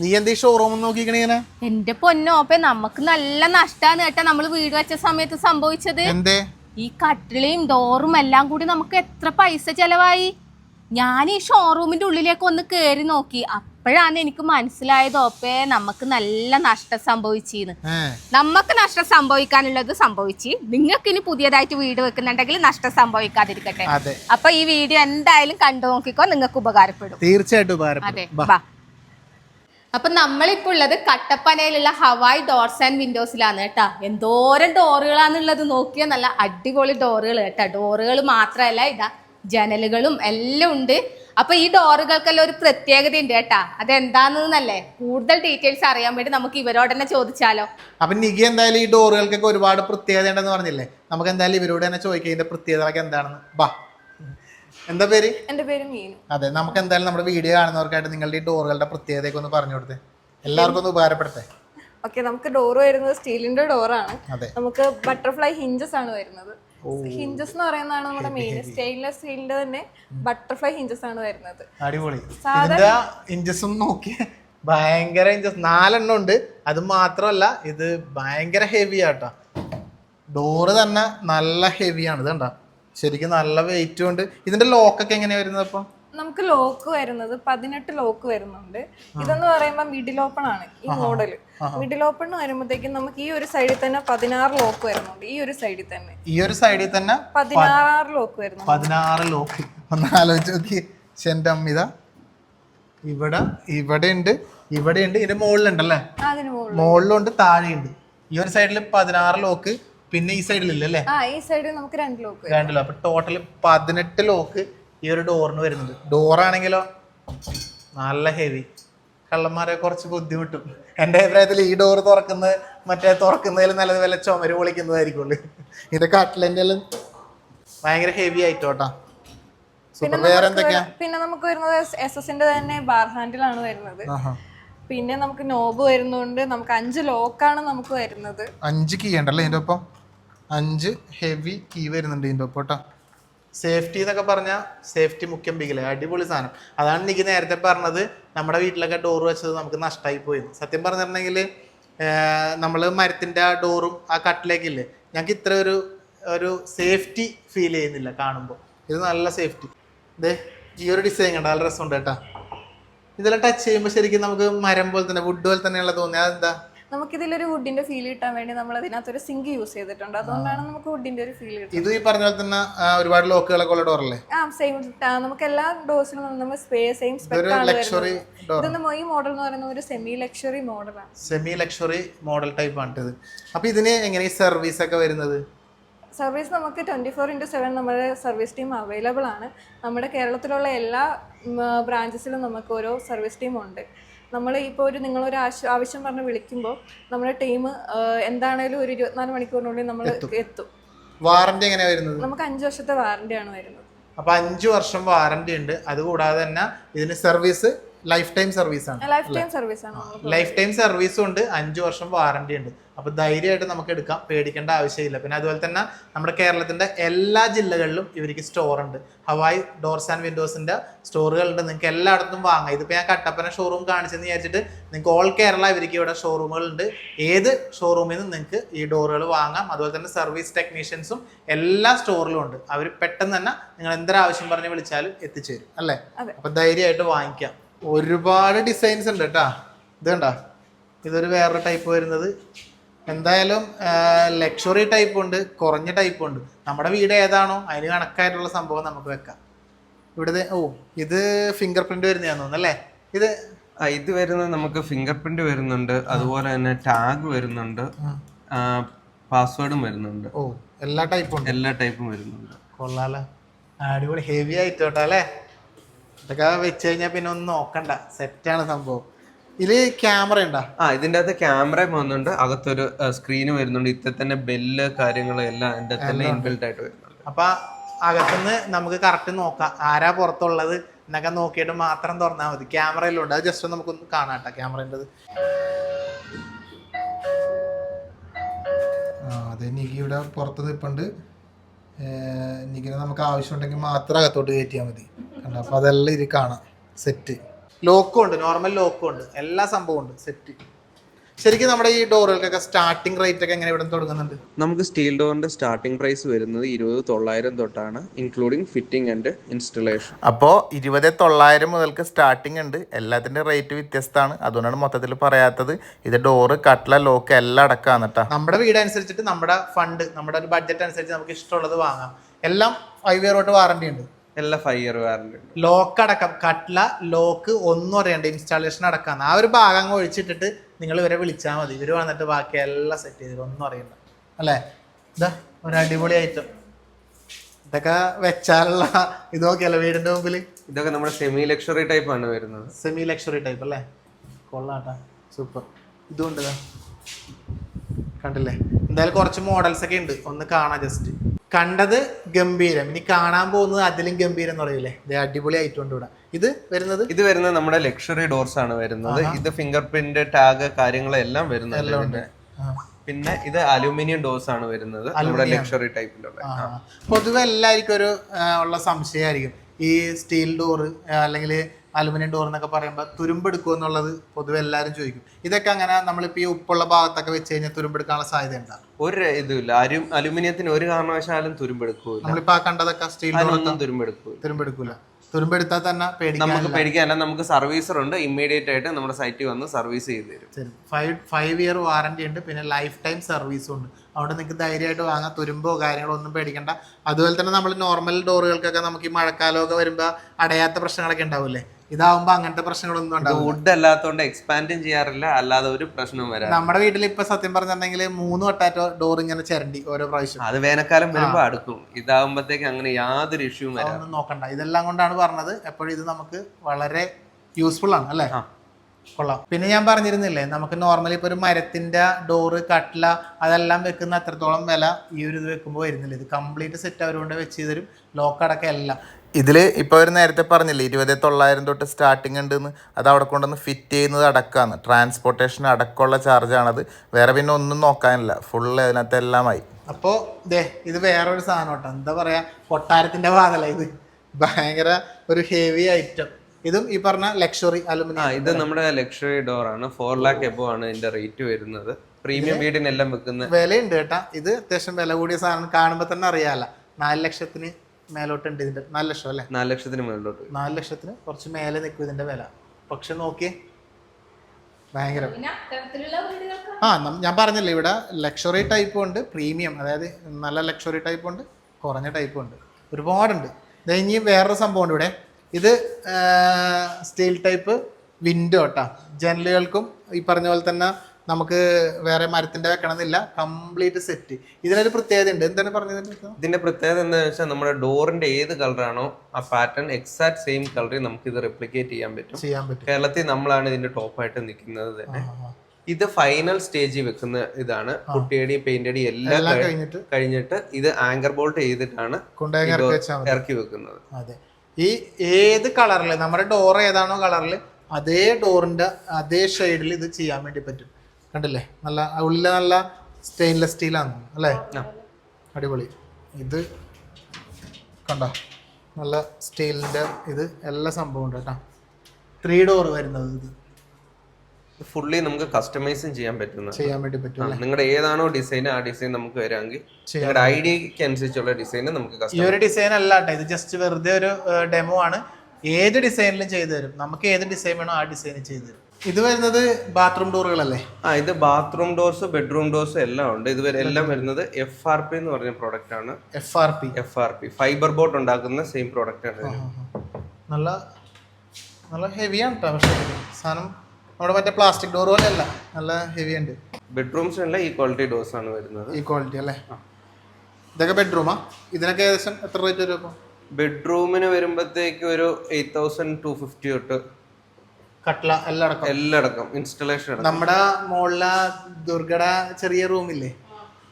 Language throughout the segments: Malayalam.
നീ എന്താ ഷോറൂം എന്റെ പൊന്നോപ്പെ നമുക്ക് നല്ല നഷ്ടാന്ന് കേട്ടാ നമ്മൾ വീട് വെച്ച സമയത്ത് സംഭവിച്ചത്. എന്തേ? ഈ കട്ടിളയും ഡോറും എല്ലാം കൂടി നമുക്ക് എത്ര പൈസ ചെലവായി? ഞാൻ ഈ ഷോറൂമിന്റെ ഉള്ളിലേക്ക് ഒന്ന് കേറി നോക്കി. അപ്പോഴാണ് എനിക്ക് മനസ്സിലായത് ഓപ്പേ നമുക്ക് നല്ല നഷ്ടം സംഭവിച്ചിന്ന്. നമുക്ക് നഷ്ടം സംഭവിക്കാനുള്ളത് സംഭവിച്ച്. നിങ്ങൾക്ക് ഇനി പുതിയതായിട്ട് വീട് വെക്കുന്നുണ്ടെങ്കിൽ നഷ്ടം സംഭവിക്കാതിരിക്കട്ടെ. അപ്പൊ ഈ വീഡിയോ എന്തായാലും കണ്ടു നോക്കിക്കോ നിങ്ങൾക്ക് ഉപകാരപ്പെടും. തീർച്ചയായിട്ടും അതെ. അപ്പൊ നമ്മളിപ്പോ ഉള്ളത് കട്ടപ്പനയിലുള്ള ഹവായ് ഡോർസ് ആൻഡ് വിൻഡോസിലാണ് കേട്ടാ. എന്തോരം ഡോറുകളാന്നുള്ളത് നോക്കിയാൽ നല്ല അടിപൊളി ഡോറുകൾ കേട്ടാ. ഡോറുകൾ മാത്രമല്ല ഇതാ ജനലുകളും എല്ലാം ഉണ്ട്. അപ്പൊ ഈ ഡോറുകൾക്കെല്ലാം ഒരു പ്രത്യേകത ഉണ്ട് കേട്ടാ. അതെന്താന്നല്ലേ കൂടുതൽ ഡീറ്റെയിൽസ് അറിയാൻ വേണ്ടി നമുക്ക് ഇവരോട് തന്നെ ചോദിച്ചാലോ? അപ്പൊ നികി എന്തായാലും ഈ ഡോറുകൾക്കൊക്കെ ഒരുപാട് പ്രത്യേകത ഉണ്ടെന്ന് പറഞ്ഞില്ലേ? നമുക്ക് എന്തായാലും ഇവരോട് തന്നെ ചോദിക്കാം ഇതിന്റെ പ്രത്യേകതകളൊക്കെ എന്താണെന്ന്. ബാ. എന്താ പേര്? എന്റെ പേര് മീനു. അതെ നമുക്ക് എന്തായാലും നമ്മുടെ വീഡിയോ കാണുന്നവർക്കായിട്ട് നിങ്ങളുടെ ഈ ഡോറുകളുടെ പ്രത്യേകതയൊക്കെ ഒന്ന് പറഞ്ഞു കൊടുത്തെ. എല്ലാവർക്കും ഒന്ന് ഉപകാരപ്പെടുത്തേ. ഓക്കെ നമുക്ക് ഡോർ വരുന്നത് സ്റ്റീലിന്റെ ഡോറാണ്. നമുക്ക് ബട്ടർഫ്ലൈ ഹിഞ്ചസ് ആണ് വരുന്നത്. ഹിഞ്ചസ് എന്ന് പറയുന്നതാണ് നമ്മുടെ മെയിൻ. സ്റ്റെയിൻലെസ് സ്റ്റീലിന്റെ തന്നെ ബട്ടർഫ്ലൈ ഹിഞ്ചസ് ആണ് വരുന്നത്. അടിപൊളി. ഹിഞ്ചസ് ഒന്ന് നോക്കി ഭയങ്കര ഹിഞ്ചസ്. നാലെണ്ണം ഉണ്ട്. അത് മാത്രമല്ല ഇത് ഭയങ്കര ഹെവി ആട്ടോ. ഡോറ് തന്നെ നല്ല ഹെവിയാണ് ഇത് കണ്ടോ? ശരിക്കും നല്ല വെയിറ്റും ഉണ്ട്. ഇതിന്റെ ലോക്കൊക്കെ എങ്ങനെയാ വരുന്നത് അപ്പം? നമുക്ക് ലോക്ക് വരുന്നത് പതിനെട്ട് ലോക്ക് വരുന്നുണ്ട്. ഇതെന്ന് പറയുമ്പോൾ മിഡിൽ ഓപ്പൺ ആണ് ഈ മോഡൽ മിഡിൽ ഓപ്പൺ വരുമ്പോഴത്തേക്കും നമുക്ക് ഈ ഒരു സൈഡിൽ തന്നെ പതിനാറ് ലോക്ക് വരുന്നുണ്ട്. ഈ ഒരു സൈഡിൽ തന്നെ. ഈ ഒരു സൈഡിൽ തന്നെ പതിനാറ് ലോക്ക് വരുന്നു പതിനാറ് ലോക്ക് ഒന്ന് ആലോചിച്ച് നോക്കി. എന്റെ അമ്മിത ഇവിടെ ഇവിടെ ഉണ്ട് ഇവിടെ ഉണ്ട്. ഇതിന്റെ മുകളിലുണ്ടല്ലേ? മുകളിലുണ്ട്. താഴെയുണ്ട്. ഈ ഒരു സൈഡിൽ പതിനാറ് ലോക്ക് പിന്നെ ഈ സൈഡിലില്ല അല്ലേ ആ ഈ സൈഡിൽ നമുക്ക് രണ്ട് ലോക്ക് രണ്ട് ലോക്ക്. അപ്പൊ ടോട്ടൽ പതിനെട്ട് ലോക്ക് ഈ ഒരു ഡോറിന് വരുന്നുണ്ട് ഡോറാണെങ്കിലോ നല്ല ഹെവി കള്ളന്മാരെ കുറച്ച് ബുദ്ധിമുട്ടും. എന്റെ അഭിപ്രായത്തിൽ ഈ ഡോർ തുറക്കുന്നത് മറ്റേ തുറക്കുന്നതിൽ നല്ലത് വല്ല ചുമര് പൊളിക്കുന്നതായിരിക്കുള്ളൂ. ഇതൊക്കെ കട്ട്ലന്റെ ഭയങ്കര ഹെവി ആയിട്ടോട്ടാ സൂപ്പർ വേറെ എന്തൊക്കെയാ പിന്നെ നമുക്ക് വരുന്നത് എസ് എസിന്റെ തന്നെ ബാർ ഹാൻഡിലാണ് വരുന്നത്. ആഹാ. പിന്നെ നമുക്ക് നോബ് വരുന്നുണ്ട്. നമുക്ക് അഞ്ച് ലോക്കാണ് നമുക്ക് വരുന്നത്. അഞ്ച് കീ ഉണ്ടല്ലേ ഇതിന്റെ ഒപ്പം? അഞ്ച് ഹെവി കീ വരുന്നുണ്ട് ഇതിന്റെ ഒപ്പം കേട്ടോ. സേഫ്റ്റി എന്നൊക്കെ പറഞ്ഞാൽ സേഫ്റ്റി മുഖ്യം ബിഗിലെ അടിപൊളി സാധനം. അതാണ് എനിക്ക് നേരത്തെ പറഞ്ഞത്. നമ്മുടെ വീട്ടിലൊക്കെ ഡോർ വെച്ചത് നമുക്ക് നഷ്ടമായി പോയി. സത്യം പറഞ്ഞിട്ടുണ്ടെങ്കിൽ നമ്മൾ മരത്തിന്റെ ആ ഡോറും ആ കട്ടിലേക്കില്ലേ? ഞങ്ങൾക്ക് ഇത്ര ഒരു ഒരു സേഫ്റ്റി ഫീൽ ചെയ്യുന്നില്ല കാണുമ്പോൾ ഇത് നല്ല സേഫ്റ്റി ഇതേ ഈ ഒരു ഡിസൈൻ കണ്ട നല്ല രസമുണ്ട് കേട്ടോ. ഇതെല്ലാം ടച്ച് ചെയ്യുമ്പോൾ ശരിക്കും നമുക്ക് മരം പോലെ തന്നെ വുഡ് പോലെ തന്നെയുള്ള തോന്നിയത് അതെന്താ? നമുക്കിതിലൊരു വുഡിന്റെ ഫീൽ കിട്ടാൻ വേണ്ടി നമ്മൾ അതിനകത്തൊരു സിങ്ക് യൂസ് ചെയ്തിട്ടുണ്ട്. അതുകൊണ്ടാണ് നമുക്ക് വുഡിന്റെ ഒരു ഫീൽ കിട്ടുന്നത്. ഇത് ഈ പറഞ്ഞ പോലെ തന്നെ ഒരുപാട് ലോക്കുകളൊക്കെ ഉള്ള ഡോറല്ലേ ആ സെയിം നമുക്ക് എല്ലാ ഡോസിലും നമ്മൾ സ്പേസ് സെയിം ഇതൊരു സ്പെക്ട് ആണ് ലക്ഷറി ഇതൊന്ന് ഈ മോഡൽ എന്ന് പറയുന്ന ഒരു സെമി ലക്ഷറി മോഡലാണ് സെമി ലക്ഷറി മോഡൽ ടൈപ്പ് ആണ് ഇത്. അപ്പൊ ഇതിന് എങ്ങനെ സർവീസ് ഒക്കെ വരുന്നത്? സർവീസ് നമുക്ക് ട്വന്റി ഫോർ ഇന്റു സെവൻ നമ്മുടെ സർവീസ് ടീം അവൈലബിൾ ആണ്. നമ്മുടെ കേരളത്തിലുള്ള എല്ലാ ബ്രാഞ്ചസിലും നമുക്ക് ഓരോ സർവീസ് ടീം ഉണ്ട്. നമ്മൾ ഇപ്പോൾ ഒരു നിങ്ങളൊരു ആവശ്യം ആവശ്യം പറഞ്ഞ് വിളിക്കുമ്പോൾ നമ്മുടെ ടീം എന്താണേലും ഒരു ഇരുപത്തിനാല് മണിക്കൂറിനുള്ളിൽ നമ്മൾ എത്തും. വാറന്റി എങ്ങനെ വരുന്നത്? നമുക്ക് അഞ്ച് വർഷത്തെ വാറണ്ടിയാണ് വരുന്നത്. അപ്പൊ അഞ്ചു വർഷം വാറന്റി ഉണ്ട്. അതുകൂടാതെ തന്നെ ഇതിന് സർവീസ് ലൈഫ് ടൈം സർവീസ് ആണ് ലൈഫ് ടൈം സർവീസ് ആണ് ലൈഫ് ടൈം സർവീസും ഉണ്ട് അഞ്ചു വർഷം വാറണ്ടി ഉണ്ട്. അപ്പൊ ധൈര്യമായിട്ട് നമുക്ക് എടുക്കാം പേടിക്കേണ്ട ആവശ്യമില്ല. പിന്നെ അതുപോലെ തന്നെ നമ്മുടെ കേരളത്തിന്റെ എല്ലാ ജില്ലകളിലും ഇവർക്ക് സ്റ്റോർ ഉണ്ട്. ഹവായ് ഡോർസ് ആൻഡ് വിൻഡോസിന്റെ സ്റ്റോറുകളുണ്ട് നിങ്ങൾക്ക് എല്ലായിടത്തും വാങ്ങാം. ഇതിപ്പോ ഞാൻ കട്ടപ്പന ഷോറൂം കാണിച്ചെന്ന് വിചാരിച്ചിട്ട് നിങ്ങൾക്ക് ഓൾ കേരള ഇവർക്ക് ഇവിടെ ഷോറൂമുകളുണ്ട് ഏത് ഷോറൂമിൽ നിന്ന് നിങ്ങൾക്ക് ഈ ഡോറുകൾ വാങ്ങാം. അതുപോലെ തന്നെ സർവീസ് ടെക്നീഷ്യൻസും എല്ലാ സ്റ്റോറിലും ഉണ്ട്. അവർ പെട്ടെന്ന് തന്നെ നിങ്ങൾ എന്തൊരാവശ്യം പറഞ്ഞ് വിളിച്ചാലും എത്തിച്ചേരും അല്ലേ? അപ്പോൾ അപ്പൊ ധൈര്യമായിട്ട് വാങ്ങിക്കാം. ഒരുപാട് ഡിസൈൻസ് ഉണ്ട് കേട്ടാ ഇത് കണ്ടാ. ഇതൊരു വേറെ ടൈപ്പ് വരുന്നത്. എന്തായാലും ലക്ഷറി ടൈപ്പ് ഉണ്ട് കുറഞ്ഞ ടൈപ്പ് ഉണ്ട്. നമ്മുടെ വീട് ഏതാണോ അതിന് കണക്കായിട്ടുള്ള സംഭവം നമുക്ക് വെക്കാം. ഇവിടുത്തെ ഓ ഇത് ഫിംഗർ പ്രിന്റ് വരുന്നതാന്ന് അല്ലേ? ഇത് ഇത് വരുന്നത് നമുക്ക് ഫിംഗർ പ്രിന്റ് വരുന്നുണ്ട്. അതുപോലെ തന്നെ ടാഗ് വരുന്നുണ്ട്. പാസ്വേഡും വരുന്നുണ്ട്. ഓ എല്ലാ ടൈപ്പും എല്ലാ ടൈപ്പും വരുന്നുണ്ട്. കൊള്ളാലോ. അടിപൊളി ഹെവി ആയിട്ടോട്ടോ അല്ലേ? ഇതൊക്കെ വെച്ച് കഴിഞ്ഞാൽ പിന്നെ ഒന്നും നോക്കണ്ട. സെറ്റാണ് സംഭവം. ഇതിൽ ക്യാമറ ഉണ്ടോ? ആ ഇതിന്റെ അകത്ത് ക്യാമറ വന്നുണ്ട് അകത്തൊരു സ്ക്രീൻ വരുന്നുണ്ട്. ഇത്ര തന്നെ ബെല്ല് കാര്യങ്ങളെല്ലാം എല്ലാം തന്നെ ഇൻബിൽഡ് ആയിട്ട് വരുന്നുണ്ട്. അപ്പൊ അകത്തുനിന്ന് നമുക്ക് കറക്റ്റ് നോക്കാം. ആരാ പുറത്തുള്ളത് എന്നൊക്കെ നോക്കിയിട്ട് മാത്രം തുറന്നാൽ മതി. ക്യാമറയിലുണ്ട് അത് ജസ്റ്റ് നമുക്കൊന്ന് കാണാട്ടോ ക്യാമറേന്റെത് ആ അതെ നിക്ക് ഇവിടെ പുറത്ത് നിൽപ്പുണ്ട് നികിനെ നമുക്ക് ആവശ്യമുണ്ടെങ്കിൽ മാത്രം അകത്തോട്ട് കയറ്റിയാൽ മതി. അപ്പോൾ അതെല്ലാം ഇത് കാണാം. സെറ്റ് ലോക്കും ഉണ്ട് നോർമൽ ലോക്കും ഉണ്ട്. എല്ലാ സംഭവവും ഉണ്ട്. സെറ്റ് ശരിക്കും നമ്മുടെ ഈ ഡോറുകൾക്കൊക്കെ സ്റ്റാർട്ടിംഗ് റേറ്റ് ഒക്കെ എങ്ങനെ ഇവിടെ തുടങ്ങുന്നുണ്ട്? നമുക്ക് സ്റ്റീൽ ഡോറിന്റെ സ്റ്റാർട്ടിംഗ് പ്രൈസ് വരുന്നത് ഇരുപത് തൊള്ളായിരം തൊട്ടാണ് ഇൻക്ലൂഡിങ് ഫിറ്റിംഗ് ആൻഡ് ഇൻസ്റ്റലേഷൻ അപ്പോ ഇരുപത് തൊള്ളായിരം മുതൽക്ക് സ്റ്റാർട്ടിംഗ് ഉണ്ട്. എല്ലാത്തിന്റെ റേറ്റ് വ്യത്യസ്തമാണ്. അതുകൊണ്ടാണ് മൊത്തത്തിൽ പറയാത്തത്. ഇത് ഡോറ് കട്ട്ല ലോക്ക് എല്ലാം അടക്കാന്ന് കേട്ടോ. നമ്മുടെ വീട് അനുസരിച്ചിട്ട് നമ്മുടെ ഫണ്ട് നമ്മുടെ ഒരു ബഡ്ജറ്റ് അനുസരിച്ച് നമുക്ക് ഇഷ്ടമുള്ളത് വാങ്ങാം. എല്ലാം ഫൈവ് ഇയർ തൊട്ട് വാറണ്ടി ഉണ്ട്. എല്ലാ ഫൈവ് ഇയർ വാറണ്ടി ലോക്ക് അടക്കം കട്ട്ല ലോക്ക് ഒന്നും അറിയണ്ട ഇൻസ്റ്റാളേഷൻ അടക്കാന്ന്. ആ ഒരു ഭാഗം അങ്ങ് ഒഴിച്ചിട്ടിട്ട് നിങ്ങൾ ഇവരെ വിളിച്ചാൽ മതി. ഇവർ വന്നിട്ട് ബാക്കി എല്ലാം സെറ്റ് ചെയ്തിട്ട് ഒന്നും അറിയണ്ട. അല്ലേ? ഇതാ ഒരു അടിപൊളി ഐറ്റം ഇതൊക്കെ വെച്ചാലുള്ള ഇത് നോക്കിയല്ലോ വീടിന്റെ മുമ്പിൽ ഇതൊക്കെ നമ്മുടെ സെമി ലക്ഷറി ടൈപ്പ് ആണ് വരുന്നത്. സെമി ലക്ഷറി ടൈപ്പ് അല്ലേ? കൊള്ളാട്ടാ. സൂപ്പർ ഇതും ദാ. കണ്ടില്ലേ? എന്തായാലും കുറച്ച് മോഡൽസ് ഒക്കെ ഉണ്ട്. ഒന്ന് കാണാം ജസ്റ്റ് കണ്ടത് ഗംഭീരം. ഇനി കാണാൻ പോകുന്നത് അതിലും ഗംഭീരം എന്ന് പറയില്ലേ? ഇത് അടിപൊളി ആയിട്ടുണ്ട് ഇവിടെ. ഇത് വരുന്നത്? ഇത് വരുന്നത് നമ്മുടെ ലക്ഷറി ഡോർസ് ആണ് വരുന്നത്. ഇത് ഫിംഗർ പ്രിന്റ് ടാഗ് കാര്യങ്ങളെല്ലാം വരുന്നത്. പിന്നെ ഇത് അലൂമിനിയം ഡോസ് ആണ് വരുന്നത്. നമ്മുടെ ലക്ഷറി ടൈപ്പിലുള്ള പൊതുവെ എല്ലാവർക്കും ഒരു ഉള്ള സംശയമായിരിക്കും. ഈ സ്റ്റീൽ ഡോറ് അല്ലെങ്കിൽ അലുമിനിയം ഡോർ എന്നൊക്കെ പറയുമ്പോൾ തുരുമ്പെടുക്കുക എന്നുള്ളത് പൊതുവെ എല്ലാവരും ചോദിക്കും. ഇതൊക്കെ അങ്ങനെ നമ്മളിപ്പോൾ ഈ ഉപ്പുള്ള ഭാഗത്തൊക്കെ വെച്ച് കഴിഞ്ഞാൽ തുരുമ്പെടുക്കാനുള്ള സാധ്യത ഉണ്ടാകും ഒരു ഇതുമില്ല. ആരും അലുമിനിയത്തിന് ഒരു കാരണവശാലും തുരുമ്പെടുക്കൂല നമ്മളിപ്പോൾ ആ കണ്ടതൊക്കെ സ്റ്റീൽ ഡോറൊന്നും തുരുമ്പെടുക്കൂല തുരുമ്പെടുക്കൂല തുരുമ്പെടുത്താൽ തന്നെ നമുക്ക് പേടിക്കാനല്ല. നമുക്ക് സർവീസർ ഉണ്ട്. ഇമ്മീഡിയറ്റ് ആയിട്ട് നമ്മുടെ സൈറ്റിൽ വന്ന് സർവീസ് ചെയ്ത് തരും. ഫൈവ് ഫൈവ് ഇയർ വാറണ്ടി ഉണ്ട്. പിന്നെ ലൈഫ് ടൈം സർവീസും ഉണ്ട്. അവിടെ നിങ്ങൾക്ക് ധൈര്യമായിട്ട് വാങ്ങാം. തുരുമ്പോ കാര്യങ്ങളോ ഒന്നും പേടിക്കണ്ട. അതുപോലെ തന്നെ നമ്മൾ നോർമൽ ഡോറുകൾക്കൊക്കെ നമുക്ക് ഈ മഴക്കാലമൊക്കെ വരുമ്പോൾ അടയാത്ത പ്രശ്നങ്ങളൊക്കെ ഉണ്ടാവില്ലേ? ഇതാവുമ്പോൾ അങ്ങനത്തെ പ്രശ്നങ്ങളൊന്നും ഇത് ഉണ്ടാവില്ല. വുഡ് അല്ലാത്തതുകൊണ്ട് എക്സ്പാൻഡും ചെയ്യാറില്ല അല്ലാതെ ഒരു പ്രശ്നവും വരാം നമ്മുടെ വീട്ടിൽ ഇപ്പൊ സത്യം പറഞ്ഞിട്ടുണ്ടെങ്കിൽ മൂന്ന് വട്ടാറ്റോ ഡോർ ഇങ്ങനെ ചിരണ്ടി ഓരോ പ്രാവശ്യം. അത് വേനൽക്കാലം വരുമ്പോ അടുക്കും. ഇതാവുമ്പോഴത്തേക്ക് അങ്ങനെ യാതൊരു ഇഷ്യൂവും വരാം നോക്കണ്ട. ഇതെല്ലാം കൊണ്ടാണ് പറഞ്ഞത്. എപ്പോഴും ഇത് നമുക്ക് വളരെ യൂസ്ഫുൾ ആണ് അല്ലേ? കൊള്ളാം. പിന്നെ ഞാൻ പറഞ്ഞിരുന്നില്ലേ നമുക്ക് നോർമലി ഇപ്പോൾ ഒരു മരത്തിന്റെ ഡോറ് കട്ട്ല അതെല്ലാം വെക്കുന്ന അത്രത്തോളം വില ഈ ഒരു ഇത് വെക്കുമ്പോൾ വരുന്നില്ല. ഇത് കംപ്ലീറ്റ് സെറ്റ് അവരുകൊണ്ട് വെച്ച് തരും. ലോക്ക് അടക്കം എല്ലാം. ഇതിൽ ഇപ്പോൾ അവർ നേരത്തെ പറഞ്ഞില്ലേ ഇരുപത് തൊള്ളായിരം തൊട്ട് സ്റ്റാർട്ടിംഗ് ഉണ്ടെന്ന്. അത് അവിടെ കൊണ്ടുവന്ന് ഫിറ്റ് ചെയ്യുന്നത് അടക്കമാണ് ട്രാൻസ്പോർട്ടേഷൻ അടക്കമുള്ള ചാർജാണത് വേറെ പിന്നെ ഒന്നും നോക്കാനില്ല. ഫുള്ള് അതിനകത്ത് എല്ലാമായി അപ്പോൾ ദേ ഇത് വേറൊരു സാധനം കേട്ടോ. എന്താ പറയുക കൊട്ടാരത്തിന്റെ വാതല ഇത്. ഭയങ്കര ഒരു ഹെവി ഐറ്റം ഇതും ഈ പറഞ്ഞ ലക്ഷറി അലുമിന അലുമിനിയം ഇത് നമ്മുടെ ലക്ഷറി ഡോർ ആണ്. ഫോർ ലാക്ക് എബോ ആണ് ഇതിന്റെ റേറ്റ് വരുന്നത്. പ്രീമിയം വീടിനെല്ലാം വെക്കുന്ന വിലയുണ്ട് കേട്ടാ. ഇത് അത്യാവശ്യം വില കൂടിയ സാധനം കാണുമ്പോൾ തന്നെ അറിയാമല്ല നാല് ലക്ഷത്തിന് മേലോട്ടുണ്ട് ഇതിന്റെ. നാല് ലക്ഷം അല്ലേ? നാല് ലക്ഷത്തിന് മേലോട്ട്. നാല് ലക്ഷത്തിന് കുറച്ച് മേലെ നിൽക്കും ഇതിന്റെ വില. പക്ഷെ നോക്കിയേ ഭയങ്കര. ആ ഞാൻ പറഞ്ഞില്ലേ ഇവിടെ ലക്ഷറി ടൈപ്പ് ഉണ്ട് പ്രീമിയം അതായത് നല്ല ലക്ഷറി ടൈപ്പ് ഉണ്ട് കുറഞ്ഞ ടൈപ്പ് ഉണ്ട്. ഒരുപാടുണ്ട്. ഇത് ഇനി വേറൊരു സംഭവം ഉണ്ട് ഇവിടെ. ഇത് സ്റ്റീൽ ടൈപ്പ് വിൻഡോ കേട്ടോ ജനലുകൾക്കും ഈ പറഞ്ഞ പോലെ തന്നെ നമുക്ക് വേറെ മരത്തിന്റെ വെക്കണമെന്നില്ല. കംപ്ലീറ്റ് സെറ്റ് ഇതിനൊരു പ്രത്യേകത ഉണ്ട്. എന്താണ് പറഞ്ഞത് ഇതിന്റെ പ്രത്യേകത എന്താ വെച്ചാൽ നമ്മുടെ ഡോറിന്റെ ഏത് കളറാണോ ആ പാറ്റേൺ എക്സാക്ട് സെയിം കളറിൽ നമുക്ക് ഇത് റെപ്ലിക്കേറ്റ് ചെയ്യാൻ പറ്റും. ചെയ്യാൻ പറ്റും. കേരളത്തിൽ നമ്മളാണ് ഇതിന്റെ ടോപ്പായിട്ട് നിൽക്കുന്നത് തന്നെ. ഇത് ഫൈനൽ സ്റ്റേജിൽ വെക്കുന്ന ഇതാണ്. കുട്ടിയടി പെയിന്റടി എല്ലാം കഴിഞ്ഞിട്ട്? കഴിഞ്ഞിട്ട് ഇത് ആങ്കർ ബോൾട്ട് ചെയ്തിട്ടാണ് ഇറക്കി വെക്കുന്നത്. അതെ. ഈ ഏത് കളറിൽ നമ്മുടെ ഡോർ ഏതാണോ കളറിൽ അതേ ഡോറിന്റെ അതേ ഷെയ്ഡിൽ ഇത് ചെയ്യാൻ വേണ്ടി പറ്റും. കണ്ടില്ലേ? നല്ല ഉള്ളിൽ നല്ല സ്റ്റെയിൻലെസ് സ്റ്റീലാണ് അല്ലേ? അടിപൊളി. ഇത് കണ്ടോ? നല്ല സ്റ്റീലിന്റെ ഇത് എല്ലാ സംഭവം ഉണ്ട് കേട്ടോ. ത്രീ ഡോർ വരുന്നത് ഇത്. ഫുള്ളി നമുക്ക് കസ്റ്റമൈസും ചെയ്യാൻ പറ്റുന്ന ചെയ്യാൻ വേണ്ടി പറ്റും നിങ്ങളുടെ ഏതാണോ ഡിസൈൻ ആ ഡിസൈൻ നമുക്ക് വരാമെങ്കിൽ നിങ്ങളുടെ ഐഡിയക്ക് അനുസരിച്ചുള്ള ഡിസൈൻ നമുക്ക് ഈ ഒരു ഡിസൈൻ അല്ല കേട്ടോ. ഇത് ജസ്റ്റ് വെറുതെ ഒരു ഡെമോ ആണ്. ഏത് ഡിസൈനിലും ചെയ്തു തരും. നമുക്ക് ഏത് ഡിസൈൻ വേണോ ആ ഡിസൈൻ ചെയ്തു തരും. ഇത് വരുന്നത് ബാത്റൂം ഡോറുകളല്ലേ ആ ഇത് ബാത്റൂം ഡോർസ് ബെഡ്റൂം ഡോർസ് എല്ലാം ഉണ്ട്. ഇതുവരെ എല്ലാം വരുന്നത് എഫ് ആർ പി എന്ന് പറഞ്ഞ പ്രോഡക്റ്റ് ആണ്. F R P F R P fibre boat ഉണ്ടാക്കുന്ന സെയിം പ്രോഡക്റ്റ് ആണ് നല്ല നല്ല ഹെവിയാണ് പക്ഷേ. സാധനം നമ്മുടെ മറ്റേ പ്ലാസ്റ്റിക് ഡോർ പോലെ അല്ല. നല്ല ഹെവി ഉണ്ട്. ബെഡ്റൂംസിനെല്ലാം ഈ ക്വാളിറ്റി ഡോസ് ആണ് വരുന്നത്. ഈ ക്വാളിറ്റി അല്ലേ ഇതൊക്കെ ബെഡ്റൂമാ ഇതിനൊക്കെ ഏകദേശം എത്ര റേറ്റ് വരും ബെഡ്റൂമിന് വരുമ്പോഴത്തേക്ക് ഒരു എയ്റ്റ് തൗസൻഡ് ടു ഫിഫ്റ്റി തൊട്ട് കട്ട്ല എല്ലാം അടക്കം എല്ലാം അടക്കം. ഇൻസ്റ്റലേഷൻ അടക്കം നമ്മുടെ മുകളിലെ ദുർഘട ചെറിയ റൂമില്ലേ?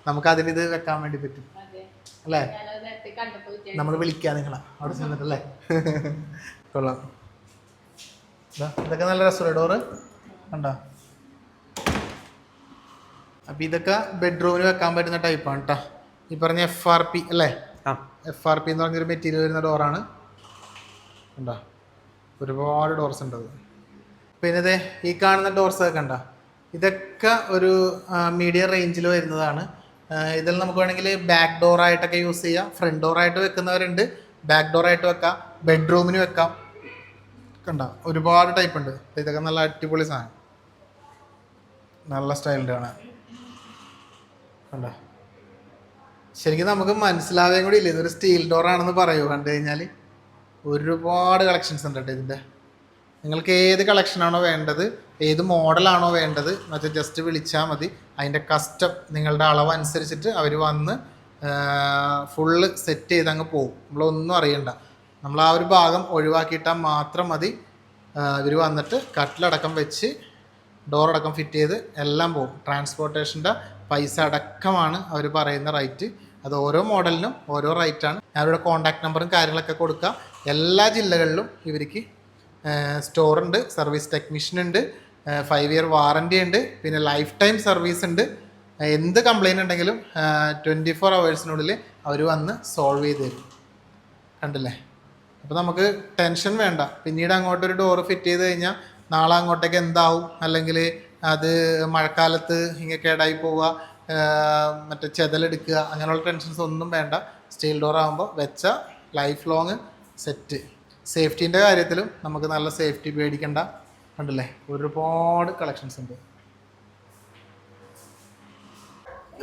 നമുക്ക് അതിന് ഇത് വെക്കാൻ വേണ്ടി പറ്റും. അല്ലേ? നമ്മൾ വിളിക്കാം നിങ്ങളെ അവിടെ ചെന്നിട്ടല്ലേ? കൊള്ളാം. ദാ, ഇതൊക്കെ നല്ല രസമല്ലേ ഡോറ്? കണ്ടോ? അപ്പൊ ഇതൊക്കെ ബെഡ്റൂമിൽ വെക്കാൻ പറ്റുന്ന ടൈപ്പാണ് കേട്ടോ ഈ പറഞ്ഞ എഫ് ആർ പി അല്ലേ? ആ. എഫ് ആർ പി എന്ന് പറഞ്ഞൊരു മെറ്റീരിയൽ വരുന്ന ഡോറാണ് കണ്ടോ? ഒരുപാട് ഡോർസ് ഉണ്ട് അത്. പിന്നെ ഇതേ ഈ കാണുന്ന ഡോർസ് ഒക്കെ കണ്ട? ഇതൊക്കെ ഒരു മീഡിയം റേഞ്ചിൽ വരുന്നതാണ്. ഇതിൽ നമുക്ക് വേണമെങ്കിൽ ബാക്ക് ഡോർ ആയിട്ടൊക്കെ യൂസ് ചെയ്യാം. ഫ്രണ്ട് ഡോർ ആയിട്ട് വെക്കുന്നവരുണ്ട്. ബാക്ക് ഡോർ ആയിട്ട് വെക്കാം. ബെഡ്റൂമിന് വെക്കാം. കണ്ട? ഒരുപാട് ടൈപ്പ് ഉണ്ട്. ഇതൊക്കെ നല്ല അടിപൊളി സാധനം. നല്ല സ്റ്റൈലിന്റെ ആണ്. കണ്ട? ശരിക്കും നമുക്ക് മനസ്സിലാവുകയും കൂടി ഇല്ല. ഇതൊരു സ്റ്റീൽ ഡോർ ആണെന്ന് പറയൂ. കണ്ടു കഴിഞ്ഞാൽ ഒരുപാട് കളക്ഷൻസ് ഉണ്ട് കേട്ടോ ഇതിന്റെ. നിങ്ങൾക്ക് ഏത് കളക്ഷനാണോ വേണ്ടത് ഏത് മോഡലാണോ വേണ്ടത് എന്നുവെച്ചാൽ ജസ്റ്റ് വിളിച്ചാൽ മതി. അതിന്റെ കസ്റ്റം നിങ്ങളുടെ അളവ് അനുസരിച്ചിട്ട് അവർ വന്ന് ഫുള്ള് സെറ്റ് ചെയ്ത് അങ്ങ് പോകും നമ്മളൊന്നും അറിയണ്ട. നമ്മൾ ആ ഒരു ഭാഗം ഒഴിവാക്കിയിട്ടാൽ മാത്രം മതി. ഇവർ വന്നിട്ട് കട്ടിലടക്കം വെച്ച് ഡോറടക്കം ഫിറ്റ് ചെയ്ത് എല്ലാം പോകും ട്രാൻസ്പോർട്ടേഷന്റെ പൈസ അടക്കമാണ് അവർ പറയുന്ന റൈറ്റ് അത് ഓരോ മോഡലിനും ഓരോ റൈറ്റാണ് അവരുടെ കോൺടാക്ട് നമ്പറും കാര്യങ്ങളൊക്കെ കൊടുക്കുക എല്ലാ ജില്ലകളിലും ഇവർക്ക് സ്റ്റോർ ഉണ്ട് സർവീസ് ടെക്നീഷ്യൻ ഉണ്ട് ഫൈവ് ഇയർ വാറന്റി ഉണ്ട് പിന്നെ ലൈഫ് ടൈം സർവീസ് ഉണ്ട് എന്ത് കംപ്ലൈന്റ് ഉണ്ടെങ്കിലും ട്വന്റി ഫോർ അവേഴ്സിനുള്ളിൽ അവർ വന്ന് സോൾവ് ചെയ്ത് തരും. കണ്ടില്ലേ? അപ്പോൾ നമുക്ക് ടെൻഷൻ വേണ്ട. പിന്നീട് അങ്ങോട്ടൊരു ഡോറ് ഫിറ്റ് ചെയ്ത് കഴിഞ്ഞാൽ നാളെ അങ്ങോട്ടേക്ക് എന്താവും? അല്ലെങ്കിൽ അത് മഴക്കാലത്ത് ഇങ്ങനെ കേടായി പോവുക മറ്റേ ചെതലെടുക്കുക അങ്ങനെയുള്ള ടെൻഷൻസ് ഒന്നും വേണ്ട. സ്റ്റീൽ ഡോർ ആകുമ്പോൾ വെച്ച ലൈഫ് ലോങ് സെറ്റ് സേഫ്റ്റീന്റെ കാര്യത്തിലും നമുക്ക് നല്ല സേഫ്റ്റി പേടിക്കേണ്ട. കണ്ടില്ലേ? ഒരുപാട് കളക്ഷൻസ് ഉണ്ട്.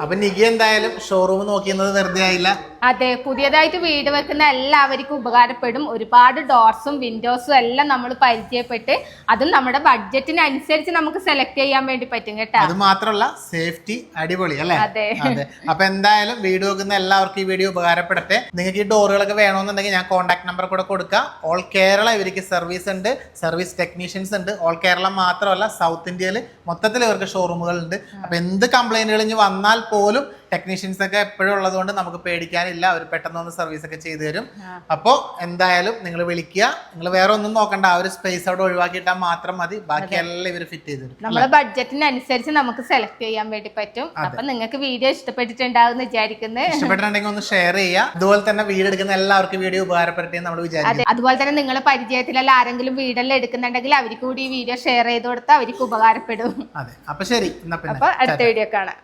അപ്പം നികി എന്തായാലും ഷോറൂം നോക്കിയത് വെറുതെ ആയില്ല. അതെ പുതിയതായിട്ട് വീട് വെക്കുന്ന എല്ലാവർക്കും ഉപകാരപ്പെടും. ഒരുപാട് ഡോർസും വിൻഡോസും എല്ലാം നമ്മൾ പരിചയപ്പെട്ട് അതും നമ്മുടെ ബഡ്ജറ്റിനനുസരിച്ച് നമുക്ക് സെലക്ട് ചെയ്യാൻ വേണ്ടി പറ്റും കേട്ടോ. അത് മാത്രമല്ല സേഫ്റ്റി അടിപൊളി അല്ലേ? അതെ. അതെ. അപ്പൊ എന്തായാലും വീട് വെക്കുന്ന എല്ലാവർക്കും ഈ വീഡിയോ ഉപകാരപ്പെടട്ടെ. നിങ്ങൾക്ക് ഈ ഡോറുകളൊക്കെ വേണമെന്നുണ്ടെങ്കിൽ ഞാൻ കോൺടാക്ട് നമ്പർ കൂടെ കൊടുക്കാം. ഓൾ കേരള ഇവർക്ക് സർവീസ് ഉണ്ട് സർവീസ് ടെക്നീഷ്യൻസ് ഉണ്ട്. ഓൾ കേരള മാത്രമല്ല സൗത്ത് ഇന്ത്യയിൽ മൊത്തത്തിൽ ഇവർക്ക് ഷോറൂമുകൾ ഉണ്ട് അപ്പൊ എന്ത് കംപ്ലൈന്റുകൾ ഇനി വന്നാൽ പോലും ടെക്നീഷ്യൻസ് ഒക്കെ എപ്പോഴും ഉള്ളതുകൊണ്ട് നമുക്ക് പേടിക്കാനില്ല. അവർ പെട്ടെന്ന് ഒന്ന് സർവീസ് ഒക്കെ ചെയ്തു തരും. അപ്പോൾ എന്തായാലും നിങ്ങൾ വിളിക്കുക. നിങ്ങൾ വേറെ ഒന്നും നോക്കണ്ട. ആ ഒരു സ്പേസ് അവിടെ ഒഴിവാക്കിയിട്ടാൽ മാത്രം മതി. ബാക്കി എല്ലാം ഇവർ ഫിറ്റ് ചെയ്തു നമ്മുടെ ബഡ്ജറ്റിനനുസരിച്ച് നമുക്ക് സെലക്ട് ചെയ്യാൻ വേണ്ടി പറ്റും. അപ്പൊ നിങ്ങൾക്ക് വീഡിയോ ഇഷ്ടപ്പെട്ടിട്ടുണ്ടാവും വിചാരിക്കുന്നത് ഇഷ്ടപ്പെട്ടിട്ടുണ്ടെങ്കിൽ ഒന്ന് ഷെയർ ചെയ്യുക. അതുപോലെ തന്നെ വീട് എടുക്കുന്ന എല്ലാവർക്കും വീഡിയോ ഉപകാരപ്പെടട്ടെ എന്ന് നമ്മൾ വിചാരിക്കുന്നു. അതുപോലെ തന്നെ നിങ്ങളെ പരിചയത്തിലുള്ള ആരെങ്കിലും വീടെല്ലാം എടുക്കുന്നുണ്ടെങ്കിൽ അവർക്ക് കൂടി ഈ വീഡിയോ ഷെയർ ചെയ്ത് കൊടുത്താൽ അവർക്ക് ഉപകാരപ്പെടും. അതെ. അപ്പൊ ശരി. അപ്പൊ അടുത്ത വീഡിയോ കാണാം.